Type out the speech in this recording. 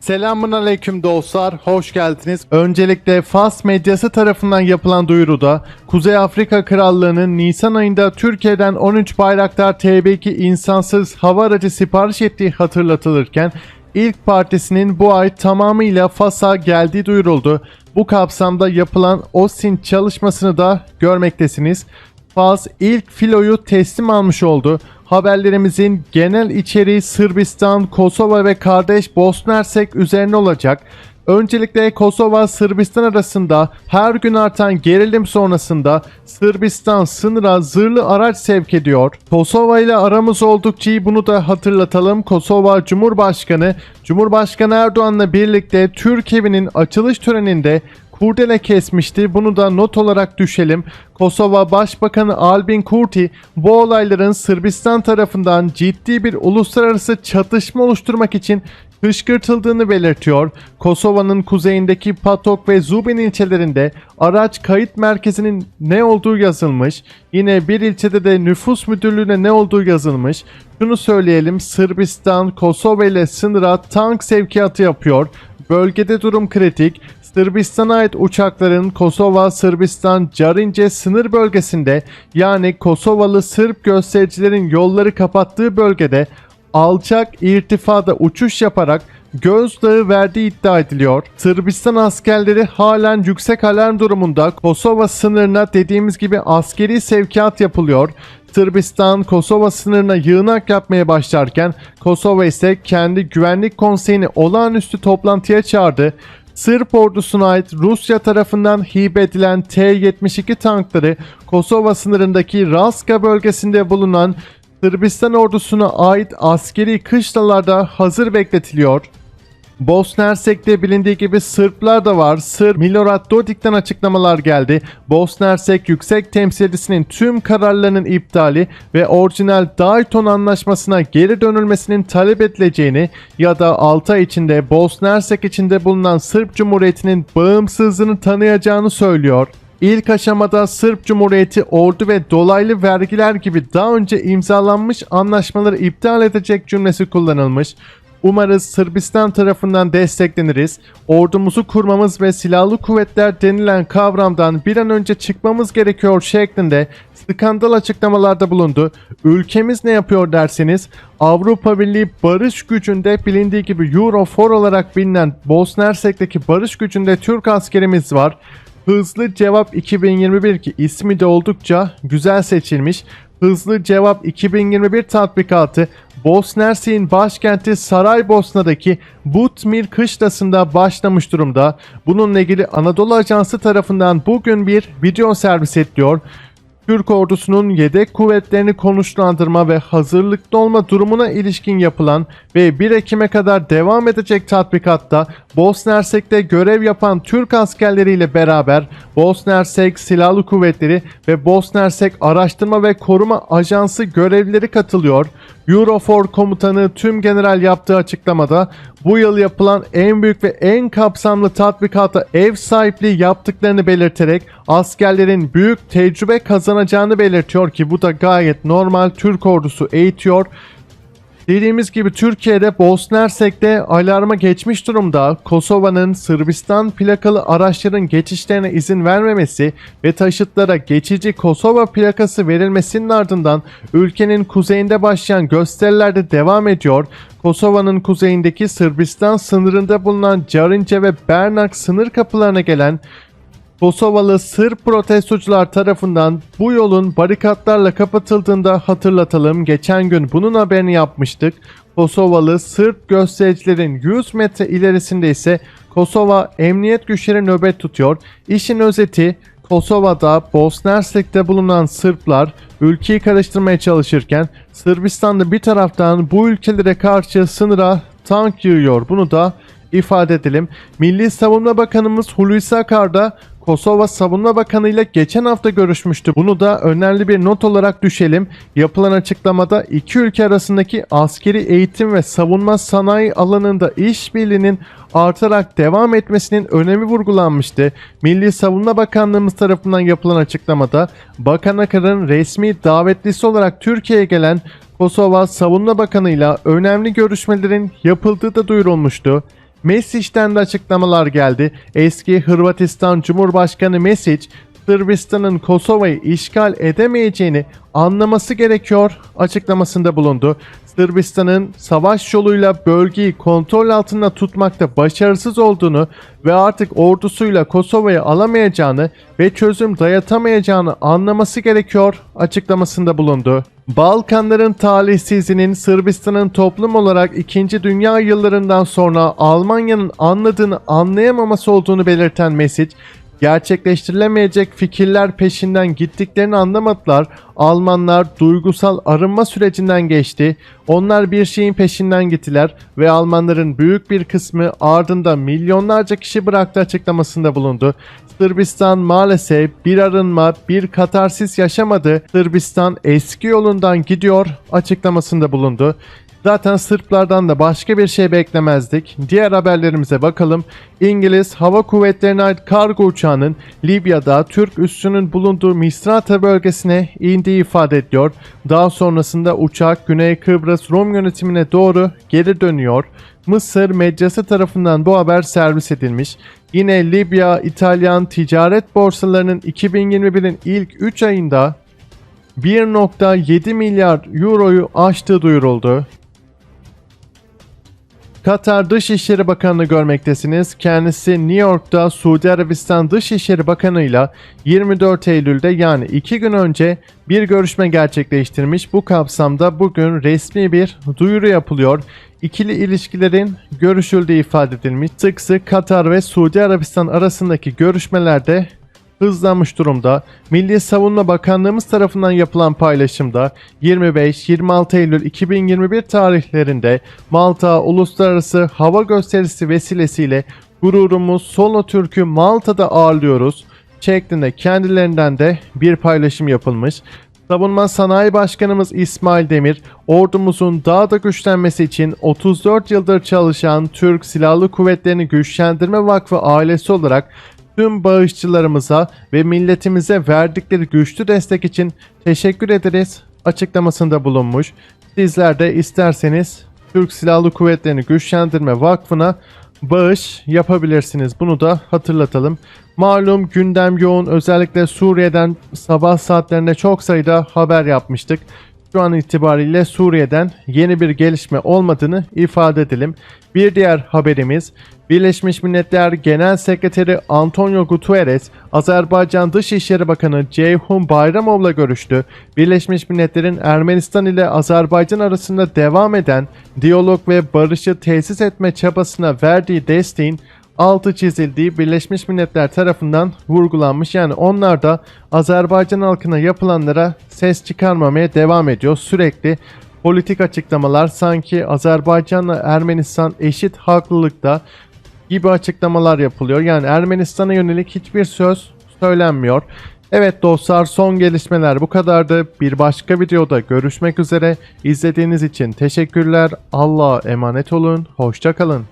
Selamun aleyküm dostlar, hoş geldiniz. Öncelikle Fas medyası tarafından yapılan duyuruda Kuzey Afrika Krallığı'nın Nisan ayında Türkiye'den 13 Bayraktar TB2 insansız hava aracı sipariş ettiği hatırlatılırken ilk partisinin bu ay tamamıyla Fas'a geldiği duyuruldu. Bu kapsamda yapılan OSINT çalışmasını da görmektesiniz. Fas ilk filoyu teslim almış oldu. Haberlerimizin genel içeriği Sırbistan, Kosova ve kardeş Bosna Hersek üzerine olacak. Öncelikle Kosova Sırbistan arasında her gün artan gerilim sonrasında Sırbistan sınıra zırhlı araç sevk ediyor. Kosova ile aramız oldukça iyi bunu da hatırlatalım. Kosova Cumhurbaşkanı Cumhurbaşkanı Erdoğan'la birlikte Türk evinin açılış töreninde kurdele kesmişti. Bunu da not olarak düşelim. Kosova Başbakanı Albin Kurti bu olayların Sırbistan tarafından ciddi bir uluslararası çatışma oluşturmak için kışkırtıldığını belirtiyor. Kosova'nın kuzeyindeki Patok ve Zubin ilçelerinde araç kayıt merkezinin ne olduğu yazılmış. Yine bir ilçede de nüfus müdürlüğüne ne olduğu yazılmış. Şunu söyleyelim Sırbistan Kosova ile sınıra tank sevkiyatı yapıyor. Bölgede durum kritik. Sırbistan'a ait uçakların Kosova, Sırbistan, Carince sınır bölgesinde yani Kosovalı Sırp göstericilerin yolları kapattığı bölgede alçak irtifada uçuş yaparak gözdağı verdiği iddia ediliyor. Sırbistan askerleri halen yüksek alarm durumunda Kosova sınırına dediğimiz gibi askeri sevkiyat yapılıyor. Sırbistan Kosova sınırına yığınak yapmaya başlarken Kosova ise kendi güvenlik konseyini olağanüstü toplantıya çağırdı. Sırp ordusuna ait Rusya tarafından hibe edilen T-72 tankları Kosova sınırındaki Raska bölgesinde bulunan Sırbistan ordusuna ait askeri kışlalarda hazır bekletiliyor. Bosna Hersek'te bilindiği gibi Sırplar da var. Sırp Milorad Dodik'ten açıklamalar geldi. Bosna Hersek Yüksek Temsilcisinin tüm kararlarının iptali ve orijinal Dayton Anlaşması'na geri dönülmesinin talep edileceğini ya da 6 ay içinde Bosna Hersek içinde bulunan Sırp Cumhuriyeti'nin bağımsızlığını tanıyacağını söylüyor. İlk aşamada Sırp Cumhuriyeti ordu ve dolaylı vergiler gibi daha önce imzalanmış anlaşmaları iptal edecek cümlesi kullanılmış. Umarız Sırbistan tarafından destekleniriz. Ordumuzu kurmamız ve silahlı kuvvetler denilen kavramdan bir an önce çıkmamız gerekiyor şeklinde skandal açıklamalarda bulundu. Ülkemiz ne yapıyor derseniz Avrupa Birliği barış gücünde bilindiği gibi Eurofor olarak bilinen Bosna Hersek'teki barış gücünde Türk askerimiz var. Hızlı Cevap 2021 ki ismi de oldukça güzel seçilmiş. Hızlı Cevap 2021 tatbikatı Bosna Hersek'in başkenti Saraybosna'daki Butmir kışlasında başlamış durumda. Bununla ilgili Anadolu Ajansı tarafından bugün bir video servis ediliyor. Türk ordusunun yedek kuvvetlerini konuşlandırma ve hazırlıklı olma durumuna ilişkin yapılan ve 1 Ekim'e kadar devam edecek tatbikatta Bosna Hersek'te görev yapan Türk askerleriyle beraber Bosna Hersek Silahlı Kuvvetleri ve Bosna Hersek Araştırma ve Koruma Ajansı görevlileri katılıyor. Eurofor komutanı tüm general yaptığı açıklamada bu yıl yapılan en büyük ve en kapsamlı tatbikata ev sahipliği yaptıklarını belirterek askerlerin büyük tecrübe kazanacağını belirtiyor ki bu da gayet normal Türk ordusu eğitiyor. Dediğimiz gibi Türkiye'de Bosna Hersek'te alarma geçmiş durumda. Kosova'nın Sırbistan plakalı araçların geçişlerine izin vermemesi ve taşıtlara geçici Kosova plakası verilmesinin ardından ülkenin kuzeyinde başlayan gösteriler de devam ediyor. Kosova'nın kuzeyindeki Sırbistan sınırında bulunan Carince ve Bernak sınır kapılarına gelen Kosovalı Sırp protestocular tarafından bu yolun barikatlarla kapatıldığında hatırlatalım. Geçen gün bunun haberini yapmıştık. Kosovalı Sırp göstericilerin 100 metre ilerisinde ise Kosova emniyet güçleri nöbet tutuyor. İşin özeti Kosova'da Bosna Hersek'te bulunan Sırplar ülkeyi karıştırmaya çalışırken Sırbistan'da bir taraftan bu ülkelere karşı sınıra tank yığıyor. Bunu da ifade edelim. Milli Savunma Bakanımız Hulusi Akar da Kosova Savunma Bakanı ile geçen hafta görüşmüştü. Bunu da önemli bir not olarak düşelim. Yapılan açıklamada iki ülke arasındaki askeri eğitim ve savunma sanayi alanında işbirliğinin artarak devam etmesinin önemi vurgulanmıştı. Milli Savunma Bakanlığımız tarafından yapılan açıklamada Bakan Akar'ın resmi davetlisi olarak Türkiye'ye gelen Kosova Savunma Bakanı ile önemli görüşmelerin yapıldığı da duyurulmuştu. Mesic'ten de açıklamalar geldi. Eski Hırvatistan Cumhurbaşkanı Mesic, Sırbistan'ın Kosova'yı işgal edemeyeceğini anlaması gerekiyor açıklamasında bulundu. Sırbistan'ın savaş yoluyla bölgeyi kontrol altında tutmakta başarısız olduğunu ve artık ordusuyla Kosova'yı alamayacağını ve çözüm dayatamayacağını anlaması gerekiyor açıklamasında bulundu. Balkanların talihsizliğinin Sırbistan'ın toplum olarak 2. Dünya yıllarından sonra Almanya'nın anladığını anlayamaması olduğunu belirten Mesic, gerçekleştirilemeyecek fikirler peşinden gittiklerini anlamadılar. Almanlar duygusal arınma sürecinden geçti. Onlar bir şeyin peşinden gittiler ve Almanların büyük bir kısmı ardında milyonlarca kişi bıraktı açıklamasında bulundu. Sırbistan maalesef bir arınma, bir katarsis yaşamadı. Sırbistan eski yolundan gidiyor açıklamasında bulundu. Zaten Sırplardan da başka bir şey beklemezdik. Diğer haberlerimize bakalım. İngiliz Hava Kuvvetleri'ne ait kargo uçağının Libya'da Türk üssünün bulunduğu Misrata bölgesine indiği ifade ediyor. Daha sonrasında uçak Güney Kıbrıs Rum yönetimine doğru geri dönüyor. Mısır medyası tarafından bu haber servis edilmiş. Yine Libya, İtalyan ticaret borsalarının 2021'in ilk 3 ayında 1.7 milyar euroyu aştığı duyuruldu. Katar Dışişleri Bakanı'nı görmektesiniz. Kendisi New York'ta Suudi Arabistan Dışişleri Bakanı ile 24 Eylül'de yani 2 gün önce bir görüşme gerçekleştirmiş. Bu kapsamda bugün resmi bir duyuru yapılıyor. İkili ilişkilerin görüşüldüğü ifade edilmiş. Sık Katar ve Suudi Arabistan arasındaki görüşmelerde hızlanmış durumda. Milli Savunma Bakanlığımız tarafından yapılan paylaşımda 25-26 Eylül 2021 tarihlerinde Malta Uluslararası Hava Gösterisi vesilesiyle gururumuz Solo Türk'ü Malta'da ağırlıyoruz şeklinde kendilerinden de bir paylaşım yapılmış. Savunma Sanayi Başkanımız İsmail Demir, ordumuzun daha da güçlenmesi için 34 yıldır çalışan Türk Silahlı Kuvvetleri'ni Güçlendirme Vakfı ailesi olarak tüm bağışçılarımıza ve milletimize verdikleri güçlü destek için teşekkür ederiz açıklamasında bulunmuş. Sizler de isterseniz Türk Silahlı Kuvvetleri'ni Güçlendirme Vakfı'na bağış yapabilirsiniz. Bunu da hatırlatalım. Malum gündem yoğun özellikle Suriye'den sabah saatlerinde çok sayıda haber yapmıştık. Şu an itibariyle Suriye'den yeni bir gelişme olmadığını ifade edelim. Bir diğer haberimiz Birleşmiş Milletler Genel Sekreteri Antonio Guterres, Azerbaycan Dışişleri Bakanı Ceyhun Bayramov'la görüştü. Birleşmiş Milletler'in Ermenistan ile Azerbaycan arasında devam eden diyalog ve barışı tesis etme çabasına verdiği desteğin altı çizildiği Birleşmiş Milletler tarafından vurgulanmış. Yani onlar da Azerbaycan halkına yapılanlara ses çıkarmamaya devam ediyor. Sürekli politik açıklamalar sanki Azerbaycan'la Ermenistan eşit haklılıkta gibi açıklamalar yapılıyor. Yani Ermenistan'a yönelik hiçbir söz söylenmiyor. Evet dostlar son gelişmeler bu kadardı. Bir başka videoda görüşmek üzere. İzlediğiniz için teşekkürler. Allah'a emanet olun. Hoşçakalın.